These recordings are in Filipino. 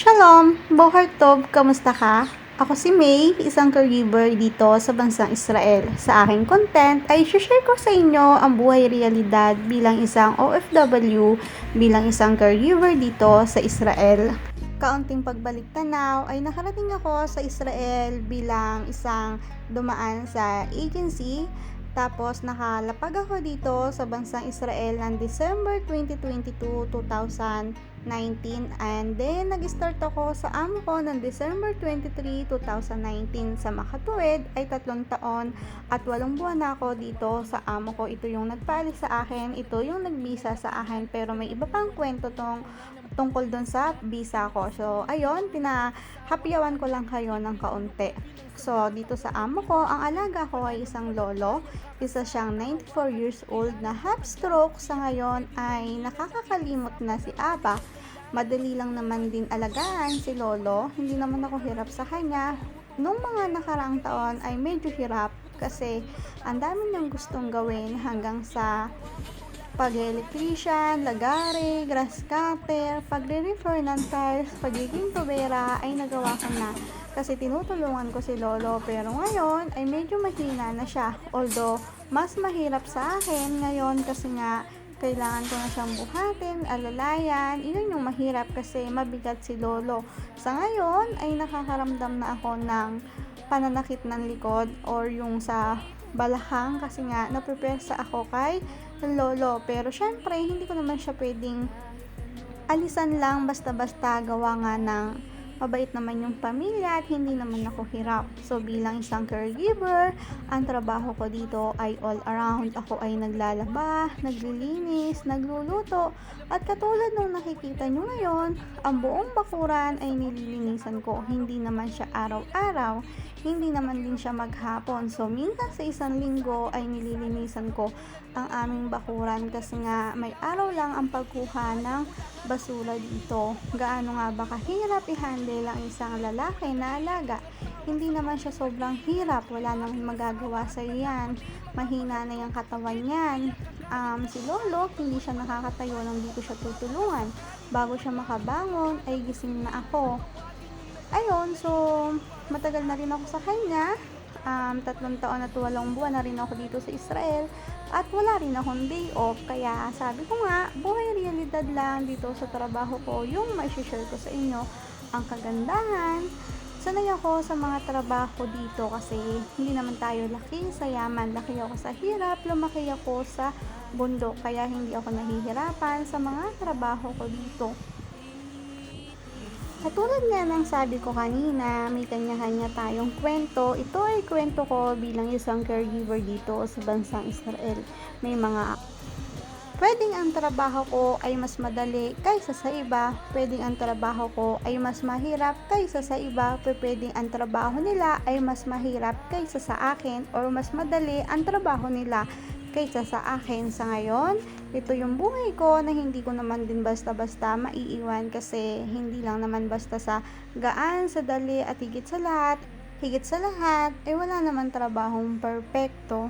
Shalom! Bohar Tov, kamusta ka? Ako si May, isang caregiver dito sa bansang Israel. Sa aking content ay share ko sa inyo ang buhay realidad bilang isang OFW, bilang isang caregiver dito sa Israel. Kaunting pagbalik tanaw ay nakarating ako sa Israel bilang isang dumaan sa agency tapos nakalapag ako dito sa bansang Israel ng December 2022, 2019 and then nag-start ako sa amo ko ng December 23, 2019 sa Makatuwid ay tatlong taon at walong buwan na ako dito sa amo ko. Ito yung nagpaalis sa akin, ito yung nagbisa sa akin pero may iba pang kwento tong tungkol doon sa visa ko. So, ayun, pinahapyawan ko lang kayo ng kaunti. So, dito sa amo ko, ang alaga ko ay isang lolo. Isa siyang 94 years old na half stroke. Sa ngayon ay nakakakalimot na si Aba. Madali lang naman din alagaan si lolo. Hindi naman ako hirap sa kanya. Nung mga nakaraang taon ay medyo hirap kasi ang dami niyang gustong gawin hanggang sa pag-electrician, lagari, grass cutter, pagre-refer ng tiles, pagiging tubera ay nagawa ko na. Kasi tinutulungan ko si Lolo pero ngayon ay medyo mahina na siya. Although mas mahirap sa akin ngayon kasi nga kailangan ko na siyang buhatin, alalayan, iyon yung mahirap kasi mabigat si Lolo. Sa ngayon ay nakakaramdam na ako ng pananakit ng likod or yung sa balakang kasi nga naprepresa ako kay lolo. Pero syempre, hindi ko naman siya pwedeng alisan lang basta-basta gawa nga ng mabait naman yung pamilya at hindi naman ako hirap. So bilang isang caregiver, ang trabaho ko dito ay all around. Ako ay naglalaba, naglilinis, nagluluto, at katulad nung nakikita nyo ngayon, ang buong bakuran ay nililinisan ko. Hindi naman siya araw-araw, hindi naman din siya maghapon. So minsan sa isang linggo ay nililinisan ko ang aming bakuran kasi nga may araw lang ang pagkuha ng basura dito. Gaano nga ba kahirap i-handle ang isang lalaki na alaga? Hindi naman siya sobrang hirap. Wala nang magagawa sa yan. Mahina na yung katawan niyan. Um, si Lolo, hindi siya nakakatayo nang di ko siya tutulungan. Bago siya makabangon, ay gising na ako. Ayun, so matagal na rin ako sa kanya. Um, tatlong taon at walong buwan na rin ako dito sa Israel. At wala rin akong day off. Kaya sabi ko nga, buhay realidad lang dito sa trabaho ko. Yung may share ko sa inyo ang kagandahan. Sanay ako sa mga trabaho dito kasi hindi naman tayo laki sa yaman. Laki ako sa hirap, lumaki ako sa bundok. Kaya hindi ako nahihirapan sa mga trabaho ko dito. Katulad nga ng sabi ko kanina, may kanya-kanya tayong kwento. Ito ay kwento ko bilang isang caregiver dito sa bansang Israel. May mga pwedeng ang trabaho ko ay mas madali kaysa sa iba. Pwedeng ang trabaho ko ay mas mahirap kaysa sa iba. Pwedeng ang trabaho nila ay mas mahirap kaysa sa akin or mas madali ang trabaho nila kaysa sa akin sa ngayon. Ito yung buhay ko na hindi ko naman din basta-basta maiiwan kasi hindi lang naman basta sa gaan, sa dali at higit sa lahat. Higit sa lahat, ay wala naman trabahong perpekto.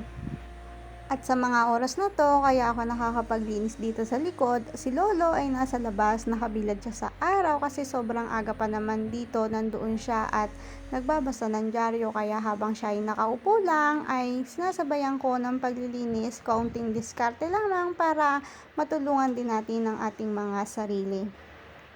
At sa mga oras na to, kaya ako nakakapaglinis dito sa likod. Si Lolo ay nasa labas, nakabilad siya sa araw kasi sobrang aga pa naman dito, nandoon siya at nagbabasa ng dyaryo. Kaya habang siya ay nakaupo lang, ay sinasabayan ko ng paglilinis, kaunting diskarte lamang para matulungan din natin ang ating mga sarili.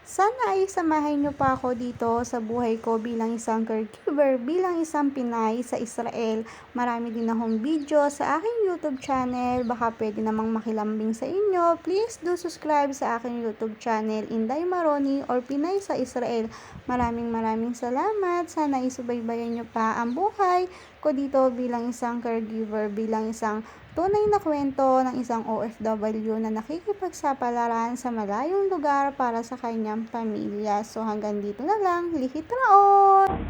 Sana ay samahin niyo pa ako dito sa buhay ko bilang isang caregiver, bilang isang Pinay sa Israel. Marami din akong video sa aking YouTube channel. Baka pwede namang makilambing sa inyo. Please do subscribe sa aking YouTube channel, Inday Maroni or Pinay sa Israel. Maraming maraming salamat. Sana isubaybayan niyo pa ang buhay ko dito bilang isang caregiver, bilang isang tunay na kwento ng isang OFW na nakikipagsapalaran sa malayong lugar para sa kanyang pamilya. So hanggang dito na lang, lihit raon!